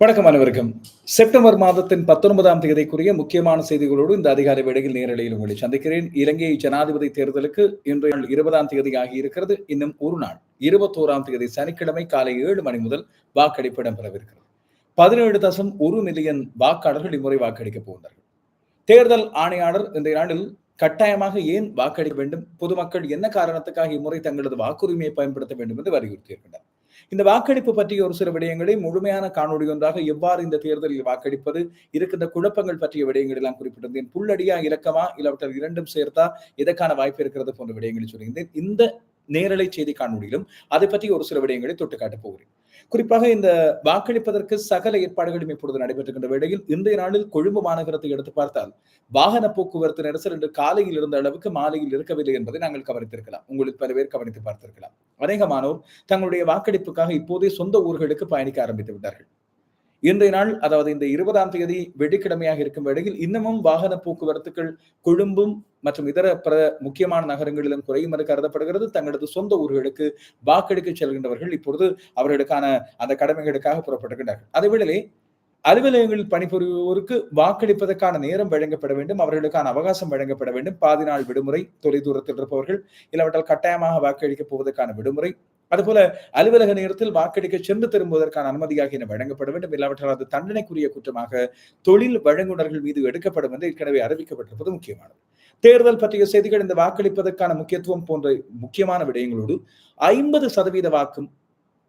வணக்கம் அனைவருக்கும். செப்டம்பர் மாதத்தின் பத்தொன்பதாம் தேதிக்குரிய முக்கியமான செய்திகளோடு இந்த அதிகாரி வேடையில் நேரலையில் உங்களை சந்திக்கிறேன். இலங்கை ஜனாதிபதி தேர்தலுக்கு இன்றைய நாள் இருபதாம் தேதி ஆகி இருக்கிறது. இன்னும் ஒரு நாள் இருபத்தோராம் தேதி சனிக்கிழமை காலை ஏழு மணி முதல் வாக்கெடுப்பு இடம்பெறவிருக்கிறது. பதினேழு தசம் ஒரு மில்லியன் வாக்காளர்கள் இம்முறை வாக்களிக்கப் போகின்றார்கள். தேர்தல் ஆணையாளர் இந்த நாளில் கட்டாயமாக ஏன் வாக்களிக்க வேண்டும்? பொதுமக்கள் என்ன காரணத்துக்காக இம்முறை தங்களது வாக்குரிமையை பயன்படுத்த வேண்டும் என்று வலியுறுத்தியிருக்கின்றனர் இந்த வாக்கெடுப்பு பற்றிய ஒரு சில விடயங்களை முழுமையான காணொலி ஒன்றாக எவ்வாறு இந்த தேர்தலில் வாக்களிப்பது இருக்கின்ற குழப்பங்கள் பற்றிய விடயங்கள் எல்லாம் குறிப்பிட்டிருந்தேன். புள்ளடியா இலக்கமா இல்லாவற்றால் இரண்டும் சேர்த்தா எதற்கான வாய்ப்பு இருக்கிறது போன்ற விடயங்களை சொல்லியிருந்தேன். இந்த நேரலை செய்தி காணொலியிலும் அதை பற்றி ஒரு சில விடயங்களை தொட்டு காட்டப் போகிறேன். குறிப்பாக இந்த வாக்களிப்பதற்கு சகல ஏற்பாடுகளும் இப்பொழுது நடைபெற்றுகின்ற வேளையில் இன்றைய நாளில் கொழும்பு மாநகரத்தை எடுத்து பார்த்தால் வாகன போக்குவரத்து நெரிசல் என்று காலையில் இருந்த அளவுக்கு மாலையில் இருக்கவில்லை என்பதை நாங்கள் கவனித்திருக்கலாம். உங்களுக்கு பல பேர் கவனித்து பார்த்திருக்கலாம். அநேகமானோர் தங்களுடைய வாக்களிப்புக்காக இப்போதே சொந்த ஊர்களுக்கு பயணிக்க ஆரம்பித்து விட்டார்கள். இன்றைய நாள் அதாவது இந்த இருபதாம் தேதி வெள்ளிக்கிழமையாக இருக்கும் வேளையில் இன்னமும் வாகன போக்குவரத்துகள் கொழும்பும் மற்றும் இதர பிற முக்கியமான நகரங்களிலும் குறையும் என கருதப்படுகிறது. தங்களது சொந்த ஊர்களுக்கு வாக்கெடுக்க செல்கின்றவர்கள் இப்பொழுது அவர்களுக்கான அந்த கடமைகளுக்காக புறப்பட்டுகின்றார்கள் அதேவேளை அலுவலகங்களில் பணிபுரிவோருக்கு வாக்களிப்பதற்கான நேரம் வழங்கப்பட வேண்டும் அவர்களுக்கான அவகாசம் வழங்கப்பட வேண்டும். பாதி நாள் விடுமுறை தொலைதூரத்தில் இருப்பவர்கள் இல்லாவிட்டால் கட்டாயமாக வாக்களிக்கப் போவதற்கான விடுமுறை அதுபோல அலுவலக நேரத்தில் வாக்களிக்க சென்று திரும்புவதற்கான அனுமதியாக என வழங்கப்பட வேண்டும். இல்லாவிட்டால் அது தண்டனைக்குரிய குற்றமாக தொழில் வழங்குனர்கள் மீது எடுக்கப்படும் என்று ஏற்கனவே அறிவிக்கப்பட்டிருப்பது முக்கியமானது. தேர்தல் பற்றிய செய்திகள் இந்த வாக்களிப்பதற்கான முக்கியத்துவம் போன்ற முக்கியமான விடயங்களோடு ஐம்பது சதவீத வாக்கும்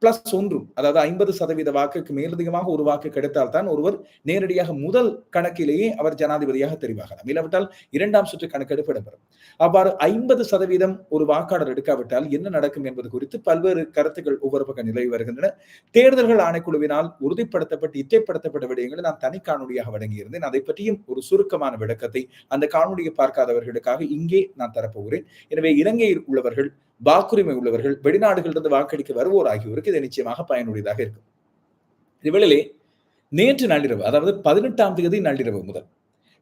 பிளஸ் ஒன்றும். அதாவது ஐம்பது சதவீத வாக்குக்கு மேலதிகமாக ஒரு வாக்கு கிடைத்தால்தான் ஒருவர் நேரடியாக முதல் கணக்கிலேயே அவர் ஜனாதிபதியாக தெரிவாகலாம். இல்லாவிட்டால் இரண்டாம் சுற்று கணக்கெடுப்பு இடம்பெறும். அவ்வாறு ஐம்பது சதவீதம் ஒரு வாக்காளர் எடுக்காவிட்டால் என்ன நடக்கும் என்பது குறித்து பல்வேறு கருத்துக்கள் ஒவ்வொரு பக்கம் நிலவி வருகின்றன. தேர்தல்கள் ஆணைக்குழுவினால் உறுதிப்படுத்தப்பட்டு இச்சைப்படுத்தப்பட்ட விடயங்களை நான் தனி காணொலியாக வழங்கியிருந்தேன். அதை பற்றியும் ஒரு சுருக்கமான விளக்கத்தை அந்த காணொலியை பார்க்காதவர்களுக்காக இங்கே நான் தரப்போகிறேன். எனவே இலங்கையில் உள்ளவர்கள் வாக்குரிமை உள்ளவர்கள் வெளிநாடுகளிலிருந்து வாக்களிக்க வருவோர் ஆகியோருக்கு இது நிச்சயமாக பயனுடையதாக இருக்கும். இவ்வேளையிலே நேற்று நள்ளிரவு அதாவது பதினெட்டாம் தேதி நள்ளிரவு முதல்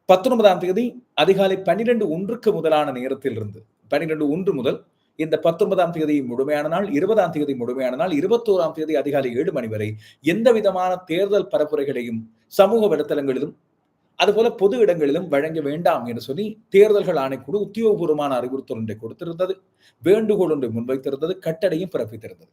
பத்தொன்பதாம் தேதி அதிகாலை பன்னிரெண்டு ஒன்றுக்கு முதலான நேரத்தில் இருந்து ஒன்று முதல் இந்த பத்தொன்பதாம் தேதி முழுமையான நாள் இருபதாம் தேதி முழுமையான நாள் இருபத்தோராம் தேதி அதிகாலை ஏழு மணி வரை எந்த விதமான தேர்தல் பரப்புரைகளையும் சமூக வலைத்தளங்களிலும் அதுபோல பொது இடங்களிலும் வழங்க வேண்டாம் என்று சொல்லி தேர்தல்கள் ஆணைக்குழு உத்தியோகபூர்வமான அறிவுறுத்தல் ஒன்றை கொடுத்திருந்தது. வேண்டுகோள் ஒன்றை முன்வைத்திருந்தது. கட்டடையும் பிறப்பித்திருந்தது.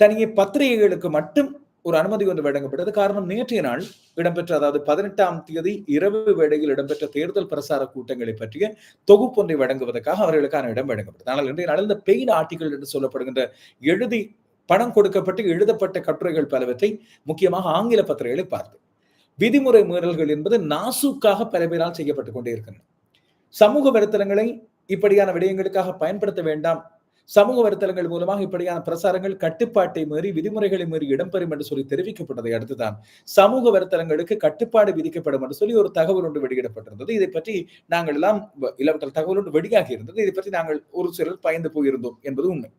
தனியே பத்திரிகைகளுக்கு மட்டும் ஒரு அனுமதி ஒன்று வழங்கப்பட்டது. காரணம் நேற்றைய நாள் இடம்பெற்ற அதாவது பதினெட்டாம் தேதி இரவு வேளையில் இடம்பெற்ற தேர்தல் பிரசார கூட்டங்களை பற்றிய தொகுப்பொன்றை வழங்குவதற்காக அவர்களுக்கான இடம் வழங்கப்பட்டது. ஆனால் இன்றைய நாள் இந்த பெயின் ஆர்டிகள் என்று சொல்லப்படுகின்ற எழுதி பணம் கொடுக்கப்பட்டு எழுதப்பட்ட கட்டுரைகள் பலவற்றை முக்கியமாக ஆங்கில பத்திரிகைகளை பார்த்து விதிமுறை மீறல்கள் என்பது நாசுக்காக பல பேரால் செய்யப்பட்டுக் கொண்டே இருக்கின்றன. சமூக வலைத்தளங்களை இப்படியான விடயங்களுக்காக பயன்படுத்த வேண்டாம். சமூக வலைத்தளங்கள் மூலமாக இப்படியான பிரசாரங்கள் கட்டுப்பாட்டை மீறி விதிமுறைகளை மீறி இடம்பெறும் என்று சொல்லி தெரிவிக்கப்பட்டதை அடுத்துதான் சமூக வலைத்தளங்களுக்கு கட்டுப்பாடு விதிக்கப்படும் என்று சொல்லி ஒரு தகவல் ஒன்று வெளியிடப்பட்டிருந்தது. இதை பற்றி நாங்கள் எல்லாம் இலவற்ற தகவல் ஒன்று வெளியாகி இருந்தது. இதை பற்றி நாங்கள் ஒரு சிலர் பயந்து போயிருந்தோம் என்பது உண்மை.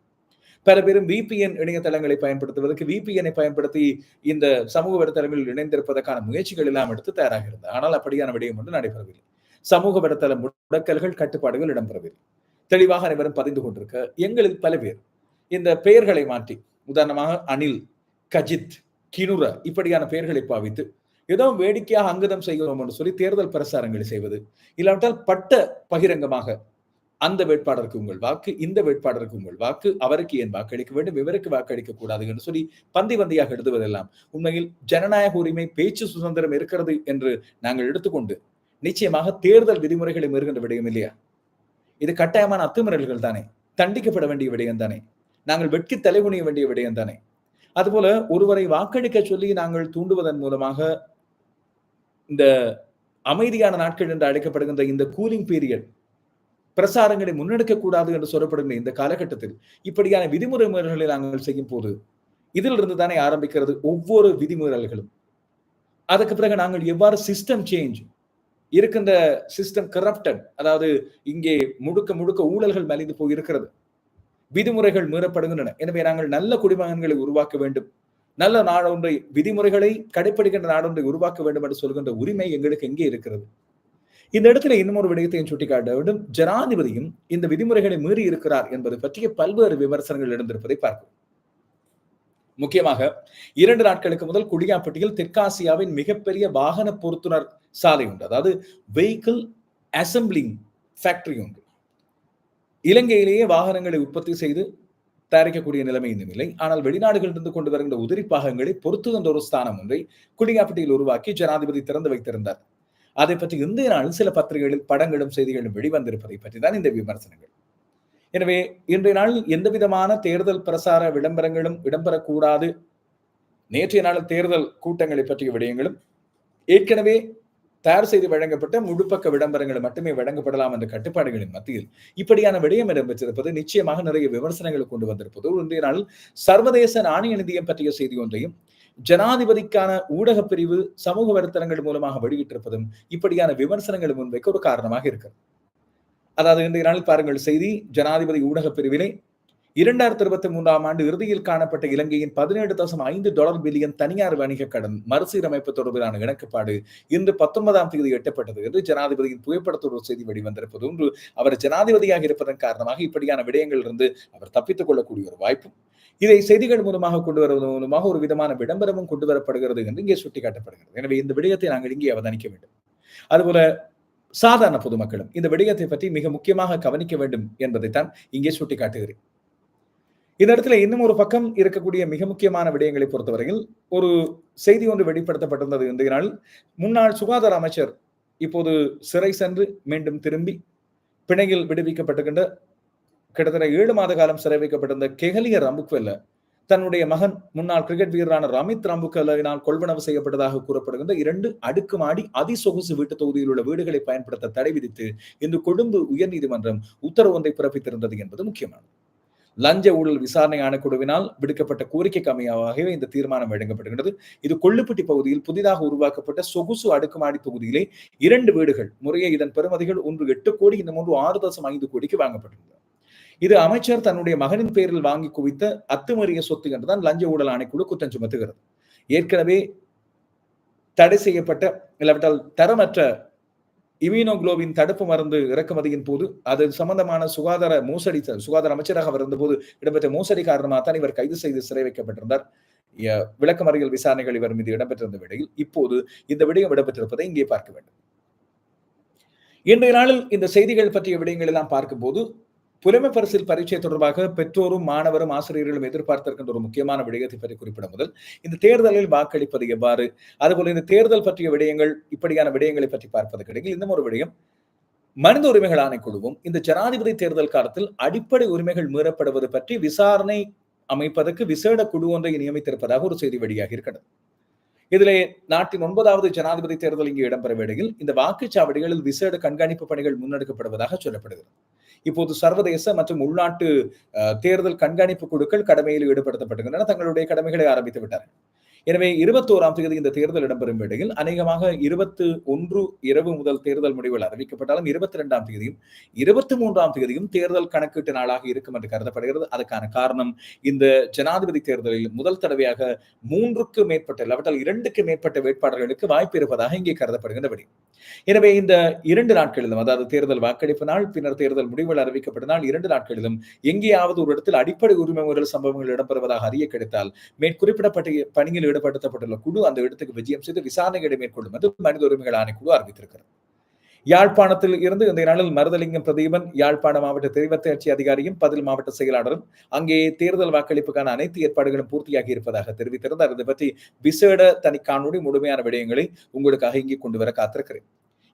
பல பேரும் விபிஎன் இணையதளங்களை பயன்படுத்துவதற்கு விபிஎனை பயன்படுத்தி இந்த சமூக வலைத்தளங்களில் இணைந்திருப்பதற்கான முயற்சிகள் எல்லாம் எடுத்து தயாராக இருந்தது ஆனால் அப்படியான விடயம் ஒன்று நடைபெறவில்லை. சமூக வலைத்தள முடக்கல்கள் கட்டுப்பாடுகள் இடம்பெறவில்லை. தெளிவாக அனைவரும் பதிந்து கொண்டிருக்க எங்களில் பல பேர் இந்த பெயர்களை மாற்றி உதாரணமாக அனில் கஜித் கினுர இப்படியான பெயர்களை பாவித்து ஏதோ வேடிக்கையாக அங்கதம் செய்கிறோம் என்று சொல்லி தேர்தல் பிரசாரங்களை செய்வது இல்லாவிட்டால் பட்ட பகிரங்கமாக அந்த வேட்பாளருக்கு உங்கள் வாக்கு இந்த வேட்பாளருக்கு உங்கள் வாக்கு அவருக்கு ஏன் வாக்களிக்க வேண்டும் இவருக்கு வாக்களிக்க கூடாது என்று சொல்லி பந்தி பந்தியாக எழுதுவதெல்லாம் உண்மையில் ஜனநாயக உரிமை பேச்சு சுதந்திரம் இருக்கிறது என்று நாங்கள் எடுத்துக்கொண்டு நிச்சயமாக தேர்தல் விதிமுறைகளை மீறுகின்ற விடயம் இல்லையா? இது கட்டாயமான அத்துமீறல்கள் தானே தண்டிக்கப்பட வேண்டிய விடயம் தானே நாங்கள் வெட்கி தலைகுனிய வேண்டிய விடயம் தானே. அதுபோல ஒருவரை வாக்களிக்க சொல்லி நாங்கள் தூண்டுவதன் மூலமாக இந்த அமைதியான நாட்கள் என்று அழைக்கப்படுகின்ற இந்த கூலிங் பீரியட் பிரசாரங்களை முன்னெடுக்கக்கூடாது என்று சொல்லப்படுகிற இந்த காலகட்டத்தில் இப்படியான விதிமுறை மீறல்களை நாங்கள் செய்யும் போது இதிலிருந்து தானே ஆரம்பிக்கிறது ஒவ்வொரு விதிமுறைகளும். அதுக்கு பிறகு நாங்கள் எவ்வாறு சிஸ்டம் சேஞ்ச் இருக்கின்ற சிஸ்டம் கரப்டட் அதாவது இங்கே முழுக்க முழுக்க ஊழல்கள் மலிந்து போயிருக்கிறது. விதிமுறைகள் மீறப்படுகின்றன. எனவே நாங்கள் நல்ல குடிமகன்களை உருவாக்க வேண்டும். நல்ல நாடொன்றை விதிமுறைகளை கடைபிடிக்கின்ற நாடொன்றை உருவாக்க வேண்டும் என்று சொல்கின்ற உரிமை எங்களுக்கு எங்கே இருக்கிறது? இந்த இடத்துல இன்னும் ஒரு விடயத்தையும் சுட்டிக்காட்ட வேண்டும். ஜனாதிபதியும் இந்த விதிமுறைகளை மீறி இருக்கிறார் என்பது பற்றிய பல்வேறு விமர்சனங்கள் எழுந்திருப்பதை பார்க்கும் முக்கியமாக இரண்டு நாட்களுக்கு முதல் குடியாப்பட்டியில் தெற்காசியாவின் மிகப்பெரிய வாகன பொருத்துனர் சாலை உண்டு. அதாவது வெஹிக்கிள் அசம்பிளிங் ஃபேக்டரி உண்டு. இலங்கையிலேயே வாகனங்களை உற்பத்தி செய்து தயாரிக்கக்கூடிய நிலைமை இன்னும் இல்லை. ஆனால் வெளிநாடுகளிலிருந்து கொண்டு வருகின்ற உதிரி பாகங்களை பொருத்துகின்ற ஒரு ஸ்தானம் ஒன்றை குடியாப்பட்டியில் உருவாக்கி ஜனாதிபதி திறந்து வைத்திருந்தார். அதை பற்றி இந்திய நாளில் சில பத்திரிகைகளில் படங்களும் செய்திகளும் வெளிவந்திருப்பதை பற்றி தான் இந்த விமர்சனங்கள். எனவே இன்றைய நாளில் எந்த விதமான தேர்தல் பிரசார விளம்பரங்களும் இடம்பெறக்கூடாது. நேற்றைய நாள் தேர்தல் கூட்டங்களை பற்றிய விடயங்களும் ஏற்கனவே தயார் செய்து வழங்கப்பட்ட முழுப்பக்க விளம்பரங்கள் மட்டுமே வழங்கப்படலாம் என்ற கட்டுப்பாடுகளின் மத்தியில் இப்படியான விடயம் இடம்பெற்றிருப்பது நிச்சயமாக நிறைய விமர்சனங்கள் கொண்டு வந்திருப்பது. இன்றைய நாளில் சர்வதேச நாணய நிதியம் பற்றிய செய்தி ஒன்றையும் ஜனாதிபதிக்கான ஊடக பிரிவு சமூக வலைத்தளங்கள் மூலமாக வெளியிட்டிருப்பதும் இப்படியான விமர்சனங்கள் முன்வைக்க ஒரு காரணமாக இருக்கிறது. அதாவது இன்றைய நாளில் பாருங்கள் செய்தி ஜனாதிபதி ஊடக பிரிவிலே இரண்டாயிரத்தி இருபத்தி மூன்றாம் ஆண்டு இறுதியில் காணப்பட்ட இலங்கையின் பதினேழு தசம் ஐந்து டாலர் பில்லியன் தனியார் வணிக கடன் மறுசீரமைப்பு தொடர்பிலான இணக்கப்பாடு இன்று பத்தொன்பதாம் தேதி எட்டப்பட்டது என்று ஜனாதிபதியின் புகைப்படத்தோடு செய்தி வெளிவந்திருப்பது ஒன்று. அவர் ஜனாதிபதியாக இருப்பதன் காரணமாக இப்படியான விடயங்களிலிருந்து அவர் தப்பித்துக் கொள்ளக்கூடிய ஒரு வாய்ப்பும். இதை செய்திகள் மூலமாக கொண்டு வருவது மூலமாக ஒரு விதமான விளம்பரமும் கொண்டு வரப்படுகிறது என்று இங்கே சுட்டிக்காட்டப்படுகிறது. எனவே இந்த விடயத்தை நாங்கள் இங்கே அவதானிக்க வேண்டும். அதுபோல சாதாரண பொதுமக்களும் இந்த விடயத்தை பற்றி மிக முக்கியமாக கவனிக்க வேண்டும் என்பதைத்தான் இங்கே சுட்டிக்காட்டுகிறேன். இந்த இடத்துல இன்னும் ஒரு பக்கம் இருக்கக்கூடிய மிக முக்கியமான விடயங்களை பொறுத்தவரையில் ஒரு செய்தி ஒன்று வெளிப்படுத்தப்பட்டிருந்தது இன்றைய நாள். முன்னாள் சுகாதார அமைச்சர் இப்போது சிறை சென்று மீண்டும் திரும்பி பிணையில் விடுவிக்கப்பட்டிருக்கின்ற கிட்டத்தட்ட ஏழு மாத காலம் சிறை வைக்கப்பட்டிருந்த கெகலிய ரம்புக்வெல்ல தன்னுடைய மகன் முன்னாள் கிரிக்கெட் வீரரான ரமித் ரம்புக்கலினால் கொள்வனவு செய்யப்பட்டதாக கூறப்படுகின்ற இரண்டு அடுக்குமாடி அதிசொகுசு வீட்டு தொகுதியில் உள்ள வீடுகளை பயன்படுத்த தடை விதித்து இன்று கொழும்பு உயர்நீதிமன்றம் உத்தரவு ஒன்றை பிறப்பித்திருந்தது என்பது முக்கியமானது. லஞ்ச ஊழல் விசாரணை ஆணைக்குழுவினால் விடுக்கப்பட்ட கோரிக்கைக்கு அமையாகவே இந்த தீர்மானம் வழங்கப்படுகிறது இது கொள்ளுப்பட்டி பகுதியில் புதிதாக உருவாக்கப்பட்ட சொகுசு அடுக்குமாடி தொகுதியிலே இரண்டு வீடுகள் முறையே இதன் பெறுமதிகள் ஒன்று எட்டு கோடி இந்த மூன்று ஆறு தசம் ஐந்து கோடிக்கு வாங்கப்பட்டிருந்தது இது அமைச்சர் தன்னுடைய மகனின் பேரில் வாங்கி குவித்த அத்துமறிய சொத்து என்றுதான் லஞ்ச ஊழல் ஆணைக்குழு குற்றம் சுமத்துகிறது. ஏற்கனவே தடை செய்யப்பட்ட இல்லாவிட்டால் தரமற்ற இம்யூனோகுளோபின் தடுப்பு மருந்து இறக்குமதியின் போது அது சம்பந்தமான சுகாதார மோசடி சுகாதார அமைச்சராக அவர் இருந்தபோது இடம்பெற்ற மோசடி காரணமாக தான் இவர் கைது செய்து சிறை வைக்கப்பட்டிருந்தார். விளக்கமறியல் விசாரணைகள் இவர் மீது இடம்பெற்றிருந்த விடையில் இப்போது இந்த விடயம் இடம்பெற்றிருப்பதை இங்கே பார்க்க வேண்டும். இன்றைய நாளில் இந்த செய்திகள் பற்றிய விடயங்கள் எல்லாம் பார்க்கும்போது புலமை பரிசில் பரீட்சை தொடர்பாக பெற்றோரும் மாணவரும் ஆசிரியர்களும் எதிர்பார்த்திருக்கின்ற ஒரு முக்கியமான விடயத்தை பற்றி குறிப்பிட முதல் இந்த தேர்தலில் வாக்களிப்பது எவ்வாறு? அதுபோல இந்த தேர்தல் பற்றிய விடயங்கள் இப்படியான விடயங்களை பற்றி பார்ப்பது இடையில் இன்னும் ஒரு விடயம். மனித உரிமைகள் ஆணைக்குழுவும் இந்த ஜனாதிபதி தேர்தல் காலத்தில் அடிப்படை உரிமைகள் மீறப்படுவது பற்றி விசாரணை அமைப்பதற்கு விசேட குழு ஒன்றை நியமித்திருப்பதாக ஒரு செய்தி வெளியாகி இருக்கிறது. இதிலே நாட்டின் ஒன்பதாவது ஜனாதிபதி தேர்தல் இங்கு இடம்பெற வேளையில் இந்த வாக்குச்சாவடிகளில் விசேட கண்காணிப்பு பணிகள் முன்னெடுக்கப்படுவதாக சொல்லப்படுகிறது. இப்போது சர்வதேச மற்றும் உள்நாட்டு தேர்தல் கண்காணிப்பு குழுக்கள் கடமையில் ஈடுபடுத்தப்படுகின்றன தங்களுடைய கடமைகளை ஆரம்பித்து விட்டார்கள். எனவே இருபத்தோராம் தேதி இந்த தேர்தல் இடம்பெறும் வேளையில் அநேகமாக இருபத்து ஒன்று இரவு முதல் தேர்தல் முடிவுகள் அறிவிக்கப்பட்டாலும் இருபத்தி இரண்டாம் தேதியும் இருபத்தி மூன்றாம் தேதியும் தேர்தல் கணக்கீட்டு நாளாக இருக்கும் என்று கருதப்படுகிறது. அதுக்கான காரணம் இந்த ஜனாதிபதி தேர்தலில் முதல் தடவையாக மூன்றுக்கு மேற்பட்ட இல்லாவிட்டால் இரண்டுக்கு மேற்பட்ட வேட்பாளர்களுக்கு வாய்ப்பு இருப்பதாக இங்கே கருதப்படுகின்றபடி. எனவே இந்த இரண்டு நாட்களிலும் அதாவது தேர்தல் வாக்களிப்பு நாள் பின்னர் தேர்தல் முடிவுகள் அறிவிக்கப்பட்ட நாள் இரண்டு நாட்களிலும் எங்கேயாவது ஒரு இடத்தில் அடிப்படை உரிமை முறைகள் சம்பவங்கள் இடம்பெறுவதாக அறிய கிடைத்தால் மேற்குறிப்பிடப்பட்ட பணியில் ஈடுபடுத்தப்பட்டுள்ள குழு அந்த இடத்துக்கு விஜயம் செய்து விசாரணைகளை மேற்கொள்ளும் என்று மனித உரிமைகள் ஆணைக்குழு அறிவித்திருக்கிறது. யாழ்ப்பாணத்தில் இருந்து இந்த நாளில் மருதலிங்கம் பிரதீபன் யாழ்ப்பாண மாவட்ட தெரிவத்தாட்சி அதிகாரியும் பதில் மாவட்ட செயலாளரும் அங்கே தேர்தல் வாக்களிப்புக்கான அனைத்து ஏற்பாடுகளும் பூர்த்தியாகி இருப்பதாக தெரிவித்திருந்தார். இதை பற்றி விசேட தனி காணொலி முழுமையான விடயங்களை உங்களுக்காக இங்கே கொண்டு வர காத்திருக்கிறேன்.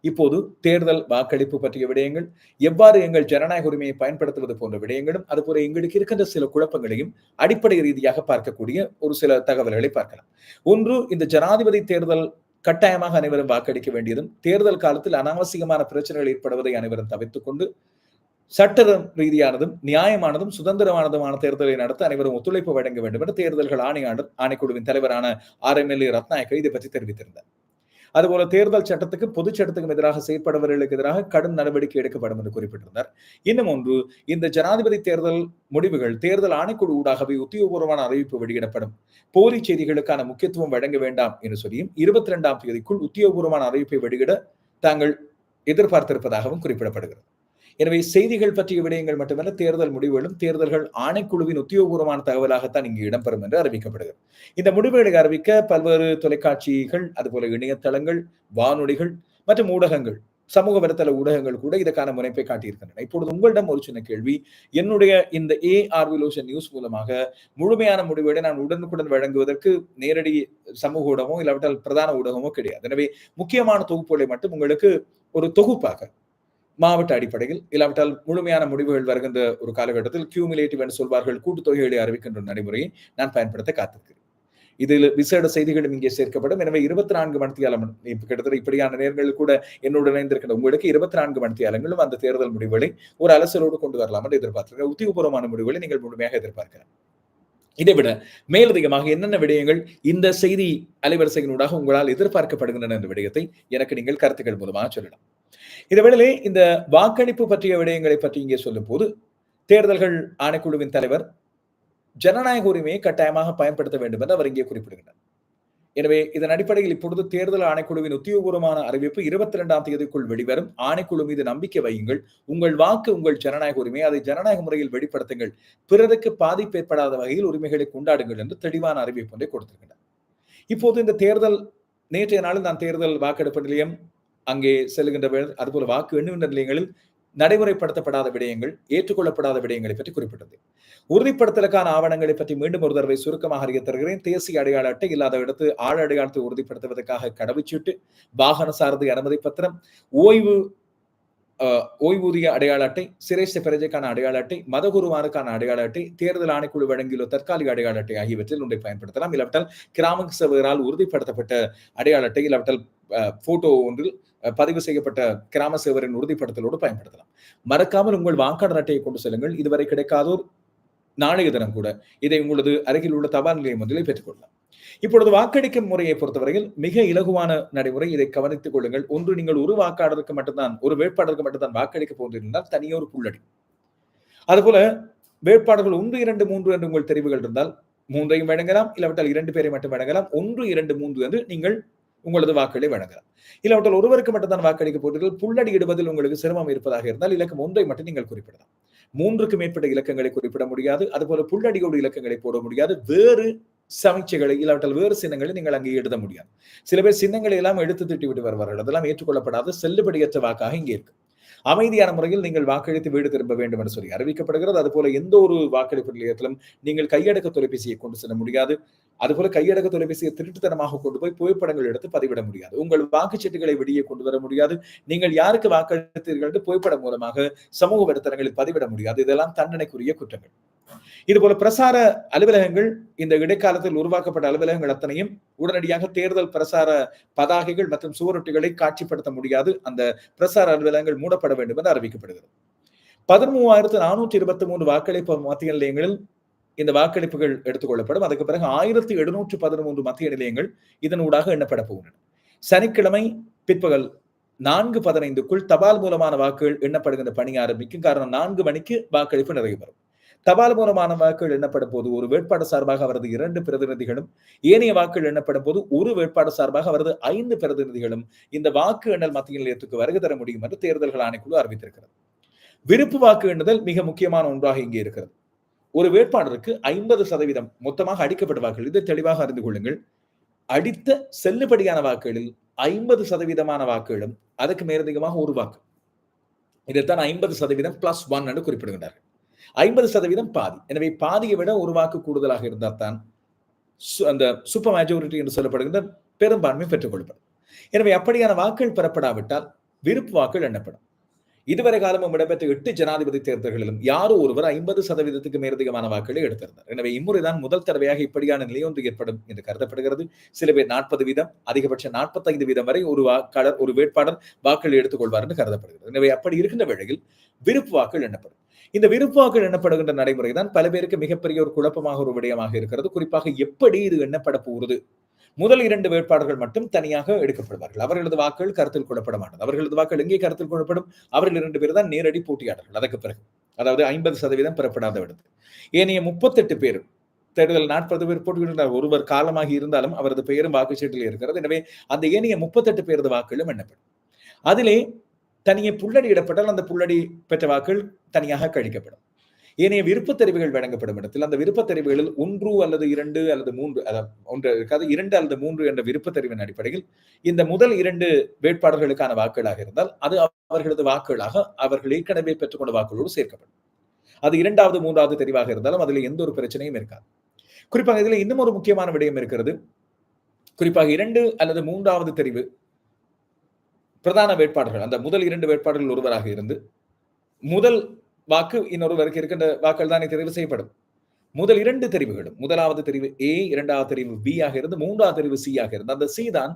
இப்போது தேர்தல் வாக்களிப்பு பற்றிய விடயங்கள் எவ்வாறு எங்கள் ஜனநாயக உரிமையை பயன்படுத்துவது போன்ற விடயங்களும் அதுபோல எங்களுக்கு இருக்கின்ற சில குழப்பங்களையும் அடிப்படை ரீதியாக பார்க்கக்கூடிய ஒரு சில தகவல்களை பார்க்கலாம். ஒன்று இந்த ஜனாதிபதி தேர்தல் கட்டாயமாக அனைவரும் வாக்களிக்க வேண்டியதும் தேர்தல் காலத்தில் அனாவசியமான பிரச்சனைகள் ஏற்படுவதை அனைவரும் தவிர்த்துக் கொண்டு சட்ட ரீதியானதும் நியாயமானதும் சுதந்திரமானதுமான தேர்தலை நடத்த அனைவரும் ஒத்துழைப்பு வழங்க வேண்டும் என்று தேர்தல்கள் ஆணையாளர் ஆணைக்குழுவின் தலைவரான ஆர் எம் எல் ரத்நாயக்க இதை பற்றி தெரிவித்திருந்தார். அதுபோல தேர்தல் சட்டத்துக்கு பொது சட்டத்துக்கும் எதிராக செயற்படுபவர்களுக்கு எதிராக கடும் நடவடிக்கை எடுக்கப்படும் என்று குறிப்பிட்டிருந்தார். இன்னும் ஒன்று இந்த ஜனாதிபதி தேர்தல் முடிவுகள் தேர்தல் ஆணைக்குழு ஊடாகவே உத்தியோகபூர்வமான அறிவிப்பு வெளியிடப்படும். போலி செய்திகளுக்கான முக்கியத்துவம் வழங்க வேண்டாம் என்று சொல்லியும் இருபத்தி இரண்டாம் தேதிக்குள் உத்தியோகபூர்வமான அறிவிப்பை வெளியிட தாங்கள் எதிர்பார்த்திருப்பதாகவும் குறிப்பிடப்படுகிறது. எனவே செய்திகள் பற்றிய விடயங்கள் மட்டுமல்ல தேர்தல் முடிவுகளும் தேர்தல்கள் ஆணைக்குழுவின் உத்தியோகபூர்வமான தகவலாகத்தான் இங்கு இடம்பெறும் என்று அறிவிக்கப்படுகிறது. இந்த முடிவுகளை அறிவிக்க பல்வேறு தொலைக்காட்சிகள் அதுபோல இணையதளங்கள் வானொலிகள் மற்றும் ஊடகங்கள் சமூக வலைத்தள ஊடகங்கள் கூட இதற்கான முனைப்பை காட்டியிருக்கின்றன. இப்பொழுது உங்களிடம் ஒரு சின்ன கேள்வி. என்னுடைய இந்த ஏ ஆர்விலோஷன் நியூஸ் மூலமாக முழுமையான முடிவுகளை நான் உடனுக்குடன் வழங்குவதற்கு நேரடி சமூக ஊடகமோ இல்லாவிட்டால் பிரதான ஊடகமோ கிடையாது. எனவே முக்கியமான தொகுப்புகளை மட்டும் உங்களுக்கு ஒரு தொகுப்பாக மாவட்ட அடிப்படையில் இல்லாவிட்டால் முழுமையான முடிவுகள் வருகின்ற ஒரு காலகட்டத்தில் கியூமுலேட்டிவ் என்று சொல்வார்கள் கூட்டுத்தொகைகளை அறிவிக்கின்ற நடைமுறையை நான் பயன்படுத்த காத்திருக்கிறேன். இதில் விசேட செய்திகளும் இங்கே சேர்க்கப்படும். எனவே இருபத்தி நான்கு மணித்தியாலம் கிட்டத்தட்ட இப்படியான நேரங்களில் கூட என்னோடு இணைந்திருக்கிற உங்களுக்கு இருபத்தி நான்கு மணித்தியாலங்களும் அந்த தேர்தல் முடிவுகளை ஒரு அலசலோடு கொண்டு வரலாம் என்று எதிர்பார்க்கிறேன் உத்தியோகபூர்வமான முடிவுகளை நீங்கள் முழுமையாக எதிர்பார்க்கிறேன் இதை விட மேலதிகமாக என்னென்ன விடயங்கள் இந்த செய்தி அலைவரிசையினூடாக உங்களால் எதிர்பார்க்கப்படுகின்றன என்ற விடயத்தை எனக்கு நீங்கள் கருத்துக்கள் மூலமாக சொல்லலாம் இதேவேளை இந்த வாக்களிப்பு பற்றிய விடயங்களை பற்றி இங்கே சொல்லும் போது தேர்தல்கள் ஆணைக்குழுவின் தலைவர் ஜனநாயக உரிமையை கட்டாயமாக பயன்படுத்த வேண்டும் என்று அவர் இங்கே குறிப்பிடுகின்றார். எனவே இதன் அடிப்படையில் இப்பொழுது தேர்தல் ஆணைக்குழுவின் உத்தியோகபூர்வமான அறிவிப்பு இருபத்தி இரண்டாம் தேதிக்குள் வெளிவரும். ஆணைக்குழு மீது நம்பிக்கை வையுங்கள். உங்கள் வாக்கு உங்கள் ஜனநாயக உரிமை. அதை ஜனநாயக முறையில் வெளிப்படுத்துங்கள். பிறருக்கு பாதிப்பு ஏற்படாத வகையில் உரிமைகளை கொண்டாடுங்கள் என்று தெளிவான அறிவிப்பு ஒன்றை கொடுத்திருக்கிறார் இப்போது இந்த தேர்தல் நேற்றைய நாளில் நான் தேர்தல் வாக்கெடுப்பு நிலையம் அங்கே செல்கின்ற அதுபோல வாக்கு எண்ணுகின்ற நிலையங்களில் நடைமுறைப்படுத்தப்படாத விடயங்கள் ஏற்றுக்கொள்ளப்படாத விடயங்களை பற்றி குறிப்பிட்டது. உறுதிப்படுத்தலுக்கான ஆவணங்களை பற்றி மீண்டும் ஒரு தடவை சுருக்கமாக அறிய தருகிறேன். தேசிய அடையாள அட்டை இல்லாத இடத்து ஆழ அடையாளத்தை உறுதிப்படுத்துவதற்காக கடவுச்சீட்டு வாகன சாரதி அனுமதி பத்திரம் ஓய்வு ஓய்வூதிய அடையாள அட்டை சிரேஷ்ட பிரஜைக்கான அடையாள அட்டை மதகுருவானுக்கான அடையாள அட்டை தேர்தல் ஆணைக்குழு வழங்கியுள்ள தற்காலிக அடையாள அட்டை ஆகியவற்றில் ஒன்றை பயன்படுத்தலாம். இல்லாவிட்டால் கிராம சேவகரால் உறுதிப்படுத்தப்பட்ட அடையாள அட்டை இல்லாவிட்டால் போட்டோ ஒன்றில் பதிவு செய்யப்பட்ட கிராம சேவரின் உறுதிப்படுத்தலோடு பயன்படுத்தலாம். மறக்காமல் உங்கள் வாக்காளர் அட்டையை கொண்டு செல்லுங்கள். இதுவரை கிடைக்காதோர் நாளைய தினம் கூட இதை உங்களது அருகில் உள்ள தபால் நிலையம் ஒன்றிலே பெற்றுக்கொள்ளலாம் இப்பொழுது வாக்களிக்கும் முறையை பொறுத்தவரையில் மிக இலகுவான நடைமுறை இதை கவனித்துக் கொள்ளுங்கள். ஒன்று நீங்கள் ஒரு வாக்காளருக்கு மட்டும்தான் ஒரு வேட்பாளருக்கு மட்டும்தான் வாக்களிக்க போன்றிருந்தால் தனியொரு புள்ளடி. அதுபோல வேட்பாளர்கள் ஒன்று இரண்டு மூன்று என்று உங்கள் தெரிவுகள் இருந்தால் மூன்றையும் வழங்கலாம். இல்லாவிட்டால் இரண்டு பேரை மட்டும் வழங்கலாம். ஒன்று இரண்டு மூன்று என்று நீங்கள் உங்களது வாக்களை வழங்கலாம். இல்லாவிட்டால் ஒருவருக்கு மட்டும்தான் வாக்களிக்க போட்டீர்கள் புள்ளடி இடுவதில் உங்களுக்கு சிரமம் இருப்பதாக இருந்தால் இலக்கம் ஒன்றை மட்டும் நீங்கள் குறிப்பிடலாம். மூன்றுக்கு மேற்பட்ட இலக்கங்களை குறிப்பிட முடியாது. அதுபோல புள்ளடியோடு இலக்கங்களை போட முடியாது. வேறு சமீட்சைகளை இல்லாவிட்டால் வேறு சின்னங்களை நீங்கள் அங்கே எழுத முடியாது. சில பேர் சின்னங்களை எல்லாம் எடுத்து திட்டி விட்டு வருவார்கள் அதெல்லாம் ஏற்றுக்கொள்ளப்படாத செல்லுபடியற்ற வாக்காக இங்கே இருக்கு. அமைதியான முறையில் நீங்கள் வாக்களித்து வீடு திரும்ப வேண்டும் என்று சொல்லி அறிவிக்கப்படுகிறது. அதுபோல எந்த ஒரு வாக்களிப்பு நிலையத்திலும் நீங்கள் கையடக்க தொலைபேசியை கொண்டு செல்ல முடியாது. அதுபோல கையடக்க தொலைபேசியை திருட்டுத்தனமாக கொண்டு போய் புகைப்படங்கள் எடுத்து பதிவிட முடியாது. உங்கள் வாக்குச்சீட்டுகளை வெளியே கொண்டு வர முடியாது. நீங்கள் யாருக்கு வாக்களித்தீர்கள் என்று புகைப்படம் மூலமாக சமூக வலைத்தளங்களில் பதிவிட முடியாது. இதெல்லாம் தண்டனைக்குரிய குற்றங்கள். இதுபோல பிரசார அலுவலகங்கள் இந்த இடைக்காலத்தில் உருவாக்கப்பட்ட அலுவலகங்கள் அத்தனையும் உடனடியாக தேர்தல் பிரசார பதாகைகள் மற்றும் சுவரொட்டிகளை காட்சிப்படுத்த முடியாது. அந்த பிரசார அலுவலகங்கள் மூடப்பட வேண்டும் என்று அறிவிக்கப்படுகிறது. பதிமூவாயிரத்து நானூற்றி இருபத்தி மூன்று வாக்களிப்பு மத்திய நிலையங்களில் இந்த வாக்களிப்புகள் எடுத்துக்கொள்ளப்படும். அதுக்கு பிறகு ஆயிரத்தி எழுநூற்று பதிமூன்று மத்திய நிலையங்கள் இதனூடாக எண்ணப்பட போகின்றன. சனிக்கிழமை பிற்பகல் நான்கு பதினைந்துக்குள் தபால் மூலமான வாக்குகள் எண்ணப்படுகின்ற பணி ஆரம்பிக்கும். காரணம் நான்கு மணிக்கு வாக்களிப்பு நிறைவு பெறும். தபால் மூலமான வாக்குகள் எண்ணப்படும் போது ஒரு வேட்பாடு சார்பாக அவரது இரண்டு பிரதிநிதிகளும் ஏனைய வாக்குகள் எண்ணப்படும் போது ஒரு வேட்பாடு சார்பாக அவரது ஐந்து பிரதிநிதிகளும் இந்த வாக்கு எண்ணல் மத்திய நிலையத்துக்கு வருகை தர முடியும் என்று தேர்தல்கள் ஆணைக்குழு அறிவித்திருக்கிறது. விருப்பு வாக்கு எண்ணுதல் மிக முக்கியமான ஒன்றாக இங்கே இருக்கிறது. ஒரு வேட்பாளருக்கு ஐம்பது சதவீதம் மொத்தமாக அடிக்கப்பட்ட வாக்குகள் இதை தெளிவாக அறிந்து கொள்ளுங்கள். அடித்த செல்லுபடியான வாக்குகளில் ஐம்பது சதவீதமான வாக்குகளும் அதுக்கு மேலதிகமாக ஒரு வாக்கு. இதைத்தான் ஐம்பது சதவீதம் பிளஸ் ஒன் என்று குறிப்பிடுகின்றார்கள். ஐம்பது சதவீதம் பாதி. எனவே பாதியை விட ஒரு வாக்கு கூடுதலாக இருந்தால் தான் அந்த சூப்பர் மேஜாரிட்டி என்று சொல்லப்படுகின்ற பெரும்பான்மை பெற்றுக் கொள்ளப்படும். எனவே அப்படியான வாக்குகள் பெறப்படாவிட்டால் விருப்பு வாக்குகள் எண்ணப்படும். இதுவரை காலமும் இடம்பெற்ற எட்டு ஜனாதிபதி தேர்தல்களிலும் யாரோ ஒருவர் ஐம்பது சதவீதத்துக்கு மேலதிகமான வாக்குகளை எடுத்திருந்தார். எனவே இம்முறைதான் முதல் தடவையாக இப்படியான நிலையொன்று ஏற்படும் என்று கருதப்படுகிறது. சில பேர் நாற்பது வீதம் அதிகபட்சம் நாற்பத்தைந்து வீதம் வரை ஒரு வாக்காளர் ஒரு வேட்பாளர் வாக்குகள் எடுத்துக்கொள்வார் என்று கருதப்படுகிறது. எனவே அப்படி இருக்கின்ற வேளையில் விருப்பு வாக்குகள் எண்ணப்படும். இந்த விருப்பு வாக்கள் எண்ணப்படுகின்ற நடைமுறை தான் பல பேருக்கு மிகப்பெரிய ஒரு குழப்பமாக ஒரு விடயமாக இருக்கிறது. குறிப்பாக எப்படி இது எண்ணப்பட போகிறது முதல் இரண்டு வேட்பாளர்கள் மட்டும் தனியாக எடுக்கப்படுவார்கள். அவர்களது வாக்குகள் கருத்தில் கொள்ளப்பட மாட்டது அவர்களது வாக்குகள் எங்கே கருத்தில் கொள்ளப்படும்? அவர்கள் இரண்டு பேர் தான் நேரடி போட்டியாளர்கள். அதற்கு பிறகு. அதாவது ஐம்பது சதவீதம் பெறப்படாத விடுது ஏனைய முப்பத்தெட்டு பேர் தேர்தல் நாற்பது பேர் போட்டியிடுகிறார். ஒருவர் காலமாகி இருந்தாலும் அவரது பெயரும் வாக்குச்சீட்டில் இருக்கிறது. எனவே அந்த ஏனைய முப்பத்தெட்டு பேரது வாக்குகளும் எண்ணப்படும். அதிலே தனியே புள்ளடியிடப்பட்டால் அந்த புள்ளடி பெற்ற வாக்குகள் தனியாக கழிக்கப்படும். ஏனைய விருப்பத் தெரிவுகள் வழங்கப்படும் இடத்தில் அந்த விருப்பத் தெரிவுகளில் ஒன்று அல்லது இரண்டு அல்லது மூன்று ஒன்று இருக்காது இரண்டு அல்லது மூன்று என்ற விருப்பத் தெரிவின் அடிப்படையில் இந்த முதல் இரண்டு வேட்பாளர்களுக்கான வாக்குகளாக இருந்தால் அது அவர்களது வாக்குகளாக அவர்கள் ஏற்கனவே பெற்றுக்கொண்ட வாக்குகளோடு சேர்க்கப்படும். அது இரண்டாவது மூன்றாவது தெரிவாக இருந்தாலும் அதில் எந்த ஒரு பிரச்சனையும் இருக்காது. குறிப்பாக இதுல இன்னும் ஒரு முக்கியமான விடயம் இருக்கிறது. குறிப்பாக இரண்டு அல்லது மூன்றாவது தெரிவு பிரதான வேட்பாளர்கள் அந்த முதல் இரண்டு வேட்பாளர்கள் ஒருவராக இருந்து முதல் வாக்கு இன்னொருவருக்கு இருக்கின்ற வாக்கள் தானே தெரிவு செய்யப்படும். முதல் இரண்டு தெரிவுகளும் முதலாவது தெரிவு ஏ இரண்டாவது தெரிவு பி ஆக இருந்து மூன்றாவது தெரிவு சி ஆக இருந்து அந்த சி தான்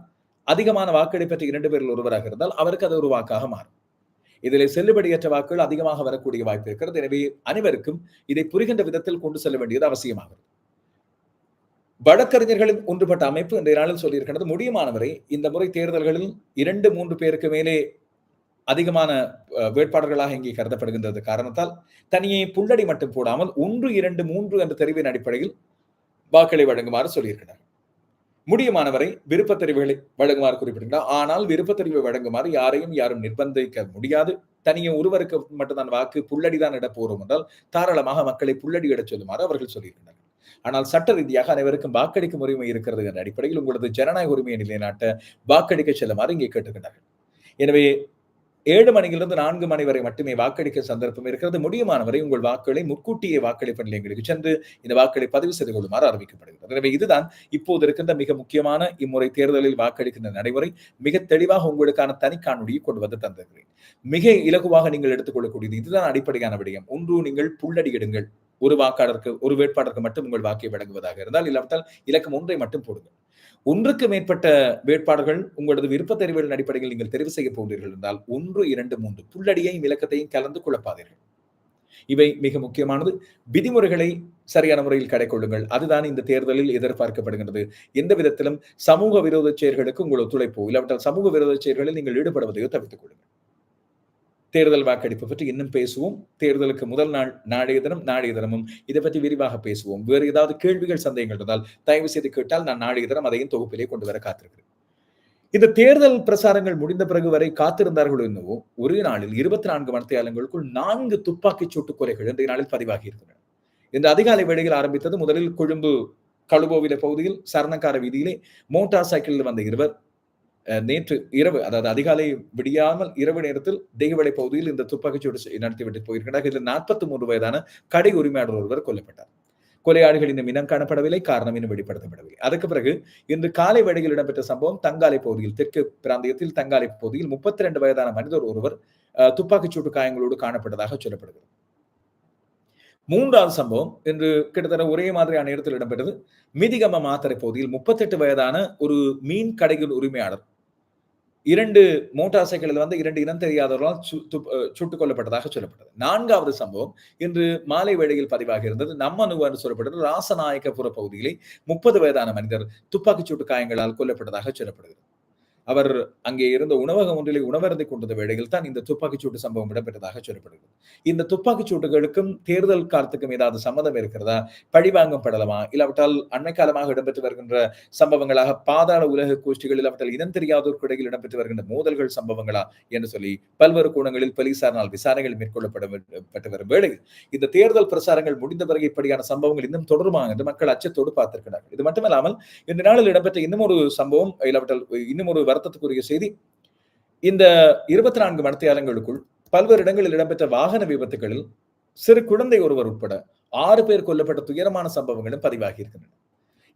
அதிகமான வாக்களை பெற்ற இரண்டு பேரில் ஒருவராக இருந்தால் அவருக்கு அது ஒரு வாக்காக மாறும். இதில் செல்லுபடியற்ற வாக்குகள் அதிகமாக வரக்கூடிய வாய்ப்பு இருக்கிறது. எனவே அனைவருக்கும் இதை புரிகின்ற விதத்தில் கொண்டு செல்ல வேண்டியது அவசியமாகிறது. வழக்கறிஞர்களின் ஒன்றுபட்ட அமைப்பு இன்றைய நாளில் சொல்லியிருக்கிறது முடியுமானவரை இந்த முறை தேர்தல்களில் இரண்டு மூன்று பேருக்கு மேலே அதிகமான வேட்பாளர்களாக இங்கே கருதப்படுகின்றது. காரணத்தால் தனியே புள்ளடி மட்டும் போடாமல் ஒன்று இரண்டு மூன்று என்ற தெரிவின் அடிப்படையில் வாக்களை வழங்குமாறு சொல்லியிருக்கிறார். முடியுமானவரை விருப்பத் தெரிவுகளை வழங்குமாறு குறிப்பிடுகிறார் ஆனால் விருப்பத் தெரிவை வழங்குமாறு யாரையும் யாரும் நிர்பந்திக்க முடியாது. தனியே ஒருவருக்கு மட்டும்தான் வாக்கு புள்ளடிதான் இட போறோம் என்றால் தாராளமாக மக்களை புள்ளடி இட சொல்லுமாறு அவர்கள் சொல்லியிருக்கிறார்கள். ஆனால் சட்ட ரீதியாக அனைவருக்கும் வாக்களிக்கும் உரிமை இருக்கிறது என்ற அடிப்படையில் உங்களது ஜனநாயக உரிமையை நிலைநாட்ட வாக்களிக்க செல்லுமாறு இங்கே கேட்டுக்கின்றார்கள் எனவே ஏழு மணியிலிருந்து நான்கு மணி வரை மட்டுமே வாக்களிக்க சந்தர்ப்பம் இருக்கிறது. முடியுமானவரை உங்கள் வாக்குகளை முன்கூட்டியே வாக்களிப்பு நிலையங்களுக்கு சென்று இந்த வாக்களை பதிவு செய்து கொள்ளுமாறு அறிவிக்கப்படுகிறது. எனவே இதுதான் இப்போது இருக்கின்ற மிக முக்கியமான இம்முறை தேர்தலில் வாக்களிக்கின்ற நடைமுறை. மிக தெளிவாக உங்களுக்கான தனி காணொலியை கொண்டு வந்து தந்திருக்கிறேன். மிக இலகுவாக நீங்கள் எடுத்துக்கொள்ளக்கூடியது இதுதான் அடிப்படையான விடயம். ஒன்று நீங்கள் புள்ளடியிடுங்கள் ஒரு வாக்காளருக்கு ஒரு வேட்பாளருக்கு மட்டும் உங்கள் வாக்கை வழங்குவதாக இருந்தால் இல்லாவிட்டால் இலக்கம் ஒன்றை மட்டும் போடுங்கள். ஒன்றுக்கு மேற்பட்ட வேட்பாளர்கள் உங்களது விருப்ப தெரிவுகளின் அடிப்படையில் நீங்கள் தெரிவு செய்ய போகிறீர்கள் என்றால் ஒன்று இரண்டு மூன்று புள்ளடியையும் விளக்கத்தையும் கலந்து குழப்பாதீர்கள் இவை மிக முக்கியமானது. விதிமுறைகளை சரியான முறையில் கடைக்கொள்ளுங்கள். அதுதான் இந்த தேர்தலில் எதிர்பார்க்கப்படுகின்றது. எந்த விதத்திலும் சமூக விரோத செயல்களுக்கு உங்கள் ஒத்துழைப்போ இல்லாவிட்டால் சமூக விரோத செயல்களில் நீங்கள் ஈடுபடுவதையோ தவிர்த்துக் கொள்ளுங்கள். தேர்தல் வாக்கெடுப்பு பற்றி இன்னும் பேசுவோம். தேர்தலுக்கு முதல் நாள் நாளைய தினம் நாளைய தினமும் இதை பற்றி விரிவாக பேசுவோம். வேறு ஏதாவது கேள்விகள் சந்தேகங்கள் இருந்தால் தயவு செய்து கேட்டால் நான் நாளைய தினம் அதையும் தொகுப்பிலே கொண்டு வர காத்திருக்கிறேன். இந்த தேர்தல் பிரசாரங்கள் முடிந்த பிறகு வரை காத்திருந்தார்கள் என்னவோ ஒரே நாளில் இருபத்தி நான்கு மணித்தியாலங்களுக்குள் நான்கு துப்பாக்கி சூட்டு கொலைகள் இன்றைய நாளில் பதிவாகி இருக்கின்றன இந்த அதிகாலை வேளையில் ஆரம்பித்தது முதலில் கொழும்பு கழுபோவில பகுதியில் சரணக்கார வீதியிலே மோட்டார் சைக்கிளில் வந்த இருவர் நேற்று இரவு அதாவது அதிகாலை விடியாமல் இரவு நேரத்தில் தெய்வலை பகுதியில் இந்த துப்பாக்கிச்சூடு நடத்திவிட்டு போயிருக்கிறார். இதில் நாற்பத்தி மூன்று வயதான கடை உரிமையாளர் ஒருவர் கொல்லப்பட்டார். கொலையாளிகள் இன்னும் இனம் காணப்படவில்லை காரணம் இன்னும் வெளிப்படுத்தப்படவில்லை. அதுக்கு பிறகு இன்று காலை வேளையில் இடம்பெற்ற சம்பவம் தங்காலை பகுதியில் தெற்கு பிராந்தியத்தில் தங்காலை பகுதியில் முப்பத்தி ரெண்டு வயதான மனிதர் ஒருவர் துப்பாக்கிச்சூட்டு காயங்களோடு காணப்பட்டதாக சொல்லப்படுகிறது. மூன்றாவது சம்பவம் இன்று கிட்டத்தட்ட ஒரே மாதிரியான இடத்தில் இடம்பெற்றது. மிதிகம மாத்தரை பகுதியில் முப்பத்தெட்டு வயதான ஒரு மீன் கடைகள் உரிமையாளர் இரண்டு மோட்டார் சைக்கிளில் வந்து இரண்டு இனம் தெரியாதவர்களால் சுட்டுக் கொல்லப்பட்டதாக சொல்லப்பட்டது. நான்காவது சம்பவம் இன்று மாலை வேளையில் பதிவாக இருந்தது. நம்ம என்று சொல்லப்பட்டது. ராசநாயக்கபுர பகுதியிலே முப்பது வயதான மனிதர் துப்பாக்கிச் சூட்டு காயங்களால் கொல்லப்பட்டதாக சொல்லப்படுகிறது. அவர் அங்கே இருந்த உணவகம் ஒன்றிலே உணவருந்தை கொண்டிருந்த வேளையில் தான் இந்த துப்பாக்கிச்சூட்டு சம்பவம் இடம்பெற்றதாக சொல்லப்படுகிறது. இந்த துப்பாக்கிச்சூட்டுகளுக்கும் தேர்தல் காலத்துக்கும் ஏதாவது சம்மதம் இருக்கிறதா? பழிவாங்கம் படலமா? இல்லாவிட்டால் அண்மை காலமாக இடம்பெற்று வருகின்ற சம்பவங்களாக பாதாள உலக கோஷ்டிகள் இல்லாவிட்டால் இனம் தெரியாதோருக்கு இடையில் இடம்பெற்று வருகின்ற மோதல்கள் சம்பவங்களா? என்று சொல்லி பல்வேறு கோணங்களில் போலீசாரினால் விசாரணைகள் மேற்கொள்ளப்பட்டு வரும் வேளையில் இந்த தேர்தல் பிரசாரங்கள் முடிந்த பிறகு இப்படியான சம்பவங்கள் இன்னும் தொடருமா என்று மக்கள் அச்சத்தோடு பார்த்திருக்கிறார்கள். இது மட்டுமல்லாமல் இந்த நாளில் இடம்பெற்ற இன்னும் ஒரு சம்பவம் இல்லாவிட்டால் இன்னும் ஒரு வருத்தத்துக்குரிய செய்தி. இந்த இருபத்தி நான்கு மணித்தியாலங்களுக்குள் பல்வேறு இடங்களில் இடம்பெற்ற வாகன விபத்துகளில் சிறு குழந்தை ஒருவர் உட்பட ஆறு பேர் கொல்லப்பட்ட துயரமான சம்பவங்களும் பதிவாகி இருக்கின்றன.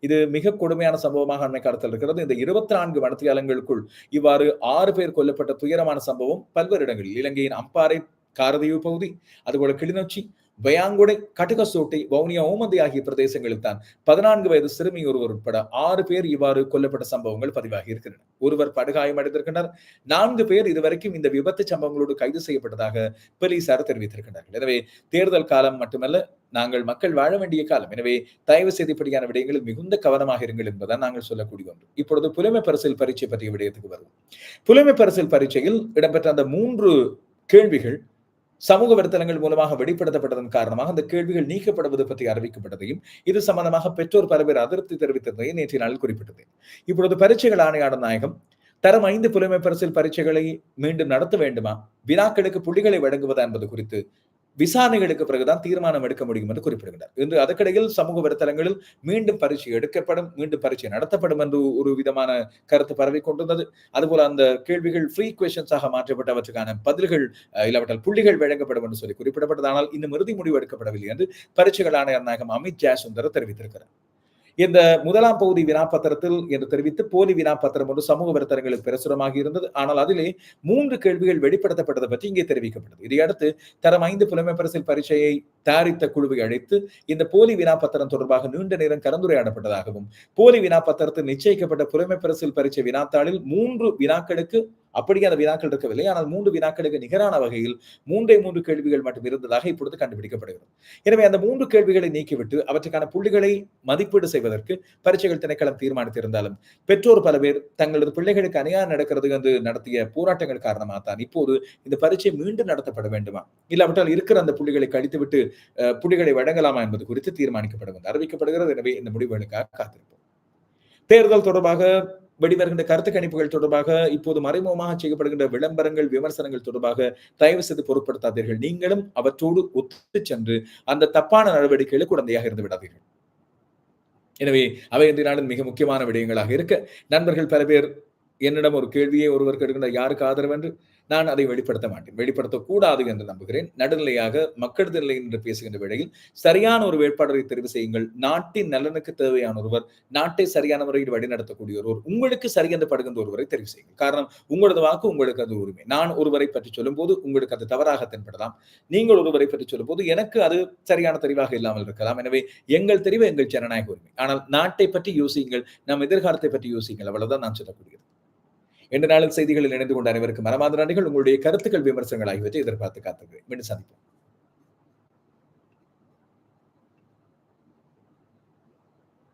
இது மிக கொடுமையான சம்பவமாக அண்மை காலத்தில் இருக்கிறது. இந்த இருபத்தி நான்கு மணித்தியாலங்களுக்குள் இவ்வாறு ஆறு பேர் கொல்லப்பட்ட துயரமான சம்பவம் பல்வேறு இடங்களில். இலங்கையின் அம்பாறை காரதீவு பகுதி அதுபோல கிளிநொச்சி பயாங்குடை கட்டுகசோட்டை வவுனியா ஓமந்தை ஆகிய பிரதேசங்களில் தான் பதினான்கு வயது சிறுமி ஒருவர் உட்பட ஆறு பேர் இவ்வாறு கொல்லப்பட்ட சம்பவங்கள் பதிவாகி இருக்கின்றன. ஒருவர் படுகாயமடைந்திருக்கின்றனர் நான்கு பேர் இதுவரைக்கும் இந்த விபத்து சம்பவங்களோடு கைது செய்யப்பட்டதாக போலீசார் தெரிவித்திருக்கிறார்கள் எனவே தேர்தல் காலம் மட்டுமல்ல நாங்கள் மக்கள் வாழ வேண்டிய காலம். எனவே தயவு செய்து இப்படியான விடயங்களில் மிகுந்த கவனமாக இருங்கள் என்பதுதான் நாங்கள் சொல்லக்கூடிய ஒன்று. இப்பொழுது புலமை பரிசில் பரீட்சை பற்றிய விடயத்துக்கு வருவோம். புலமை பரிசில் பரீட்சையில் இடம்பெற்ற அந்த மூன்று கேள்விகள் சமூக வலைத்தளங்கள் மூலமாக வெளிப்படுத்தப்பட்டதன் காரணமாக அந்த கேள்விகள் நீக்கப்படுவது பற்றி அறிவிக்கப்பட்டதையும் இது சம்பந்தமாக பெற்றோர் பல பேர் அதிருப்தி தெரிவித்ததையும் நேற்றைய நாளில் குறிப்பிட்டது. இப்பொழுது பரீட்சைகள் ஆணையாளர் நாயகம் தரம் ஐந்து புலமை பரிசில் பரீட்சைகளை மீண்டும் நடத்த வேண்டுமா? வினாக்களுக்கு புள்ளிகளை வழங்குவதா என்பது குறித்து விசாரணைகளுக்கு பிறகுதான் தீர்மானம் எடுக்க முடியும் என்று குறிப்பிடுகிறார் இன்று அதற்கிடையில் சமூக வலைத்தளங்களில் மீண்டும் பரீட்சை எடுக்கப்படும் மீண்டும் பரீட்சை நடத்தப்படும் என்று ஒரு விதமான கருத்து பரவி கொண்டிருந்தது. அதுபோல அந்த கேள்விகள் ஃப்ரீ கொஸ்டின்ஸாக மாற்றப்பட்டவற்றுக்கான பதில்கள் இல்லாவிட்டால் புள்ளிகள் வழங்கப்படும் என்று சொல்லி குறிப்பிடப்பட்டது. ஆனால் இன்னும் இறுதி முடிவு எடுக்கப்படவில்லை என்று பரீட்சைகள் ஆணையர் நாயகம் அமித் ஜெயசுந்தர் தெரிவித்திருக்கிறார். இந்த முதலாம் பகுதி வினாப்பத்திரத்தில் என்று தெரிவித்து போலி வினாப்பத்திரம் ஒன்று சமூக வலைத்தளங்களில் பிரசுரமாகி இருந்தது. ஆனால் அதிலே மூன்று கேள்விகள் வெளிப்படுத்தப்பட்டதை பற்றி இங்கே தெரிவிக்கப்பட்டது. இதையடுத்து தரம் ஐந்து புலமை பரிசில் பரீட்சையை தயாரித்த குழுவை அழைத்து இந்த போலி வினாப்பத்திரம் தொடர்பாக நீண்ட நேரம் கலந்துரையாடப்பட்டதாகவும் போலி வினாப்பத்திரத்தில் நிச்சயிக்கப்பட்ட புலமை பரிசில் பரீட்சை வினாத்தாளில் மூன்று வினாக்களுக்கு அப்படியே அந்த வினாக்கள் இருக்கவில்லை ஆனால் மூன்று வினாக்களுக்கு நிகரான வகையில் மூன்றே மூன்று கேள்விகள் மட்டும் இருந்ததாக இப்பொழுது கண்டுபிடிக்கப்படுகிறது. எனவே அந்த மூன்று கேள்விகளை நீக்கிவிட்டு அவற்றுக்கான புள்ளிகளை மதிப்பீடு செய்வதற்கு பரீட்சைகள் திணைக்களம் தீர்மானித்திருந்தாலும் பெற்றோர் பல பேர் தங்களது பிள்ளைகளுக்கு அநியாயம் நடக்கிறது என்று நடத்திய போராட்டங்கள் காரணமாக தான் இப்போது இந்த பரீட்சை மீண்டும் நடத்தப்பட வேண்டுமா? இல்லாவிட்டால் இருக்கிற அந்த புள்ளிகளை கழித்துவிட்டு புள்ளிகளை வழங்கலாமா என்பது குறித்து தீர்மானிக்கப்படும் அறிவிக்கப்படுகிறது. எனவே இந்த முடிவுகளுக்காக காத்திருப்போம். தேர்தல் தொடர்பாக வெளிவருகின்ற கருத்து கணிப்புகள் தொடர்பாக இப்போது மறைமுகமாக செய்யப்படுகின்ற விளம்பரங்கள் விமர்சனங்கள் தொடர்பாக தயவு செய்து பொருட்படுத்தாதீர்கள். நீங்களும் அவற்றோடு ஒத்து சென்று அந்த தப்பான நடவடிக்கைகளுக்கு குழந்தையாக இருந்து விடாதீர்கள். எனவே அவை இன்றைய நாளில் மிக முக்கியமான விடயங்களாக இருக்க நண்பர்கள் பல பேர் என்னிடம் ஒரு கேள்வியை ஒருவர் கேட்கின்ற யாருக்கு ஆதரவு? என்று நான் அதை வெளிப்படுத்த மாட்டேன். வெளிப்படுத்தக்கூடாது என்று நம்புகிறேன். நடுநிலையாக மக்கள் நிலை என்று பேசுகின்ற வேளையில் சரியான ஒரு வேட்பாளரை தெரிவு செய்யுங்கள். நாட்டின் நலனுக்கு தேவையான ஒருவர் நாட்டை சரியான முறையில் வழிநடத்தக்கூடிய ஒருவர் உங்களுக்கு சரியென்று படுகின்ற ஒருவரை தெரிவு செய்யுங்கள். காரணம் உங்களது வாக்கு உங்களுக்கு அது உரிமை. நான் ஒருவரை பற்றி சொல்லும் போது உங்களுக்கு அது தவறாக தென்படலாம். நீங்கள் ஒருவரை பற்றி சொல்லும் போது எனக்கு அது சரியான தெரிவாக இல்லாமல் இருக்கலாம். எனவே எங்கள் தெரிவு எங்கள் ஜனநாயக உரிமை. ஆனால் நாட்டை பற்றி யோசியுங்கள். நம் எதிர்காலத்தை பற்றி யோசியுங்கள். அவ்வளவுதான் நான் சொல்லக்கூடியது. இன்று நாளில் செய்திகளில் இணைந்து கொண்ட அனைவருக்கும் மனமார்ந்த நன்றிகள். உங்களுடைய கருத்துக்கள் விமர்சனங்கள் ஆகியவற்றை எதிர்பார்த்து காத்துக்கிறேன் மீண்டும் சந்திப்போம்.